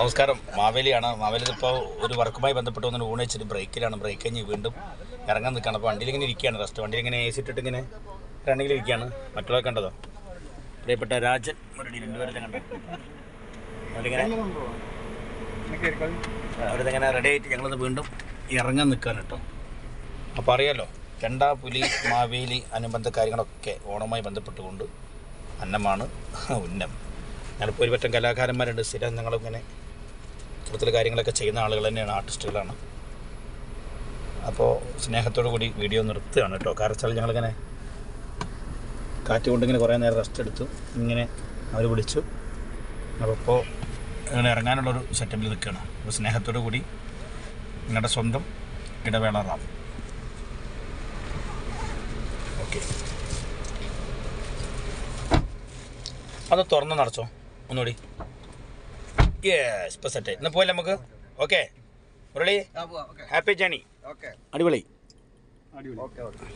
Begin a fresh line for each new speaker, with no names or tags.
നമസ്കാരം. മാവേലിയാണ്. മാവേലി ഇപ്പോൾ ഒരു വർക്കുമായി ബന്ധപ്പെട്ട് ഒന്ന് ഊണിച്ചിട്ട് ബ്രേക്കിലാണ്. ബ്രേക്ക് കഴിഞ്ഞ് വീണ്ടും ഇറങ്ങാൻ നിൽക്കുകയാണ്. അപ്പോൾ വണ്ടിയിൽ ഇങ്ങനെ ഇരിക്കുകയാണ്. റെസ്റ്റ് വണ്ടിയിൽ ഇങ്ങനെ എ സി ഇട്ടിട്ട് ഇങ്ങനെ റണ്ണിങ്ങിൽ ഇരിക്കുകയാണ്. മറ്റുള്ളവർ കണ്ടതോ? പ്രിയപ്പെട്ട രാജൻ മുരളി രണ്ടുപേരെ കണ്ടോ? റെഡി ആയിട്ട് ഞങ്ങളത് വീണ്ടും ഇറങ്ങാൻ നിൽക്കുകയാണ് കേട്ടോ. അപ്പോൾ അറിയാലോ രണ്ടാ പുലി മാവേലി അനുബന്ധ കാര്യങ്ങളൊക്കെ ഓണവുമായി ബന്ധപ്പെട്ടുകൊണ്ട് അന്നമാണ് ഉന്നം. ഞാനിപ്പോൾ ഒരു പറ്റം കലാകാരന്മാരുണ്ട്. സ്ഥിരം ഞങ്ങളിങ്ങനെ ഇത്തരത്തിലെ കാര്യങ്ങളൊക്കെ ചെയ്യുന്ന ആളുകൾ തന്നെയാണ് ആർട്ടിസ്റ്റുകളാണ്. അപ്പോൾ സ്നേഹത്തോടു കൂടി വീഡിയോ നിർത്തുകയാണ് കേട്ടോ. കാരണം വെച്ചാൽ ഞങ്ങളിങ്ങനെ കാറ്റ് കൊണ്ടിങ്ങനെ കുറേ നേരം റെസ്റ്റ് എടുത്തു. ഇങ്ങനെ അവർ വിളിച്ചു. അപ്പോൾ ഇങ്ങനെ ഇറങ്ങാനുള്ളൊരു സെറ്റപ്പിൽ നിൽക്കുകയാണ്. അപ്പോൾ സ്നേഹത്തോടു കൂടി നിങ്ങളുടെ സ്വന്തം ഇടവേള റാം. ഓക്കെ. അത് തുറന്ന് നടച്ചോ? ഒന്നുകൂടി. യെസ് ഇപ്പം സെറ്റ് ഇന്ന് പോയല്ലേ നമുക്ക്? ഓക്കെ മുരളി ഹാപ്പി ജേണി
അടിപൊളി
അടിപൊളി.
Okay okay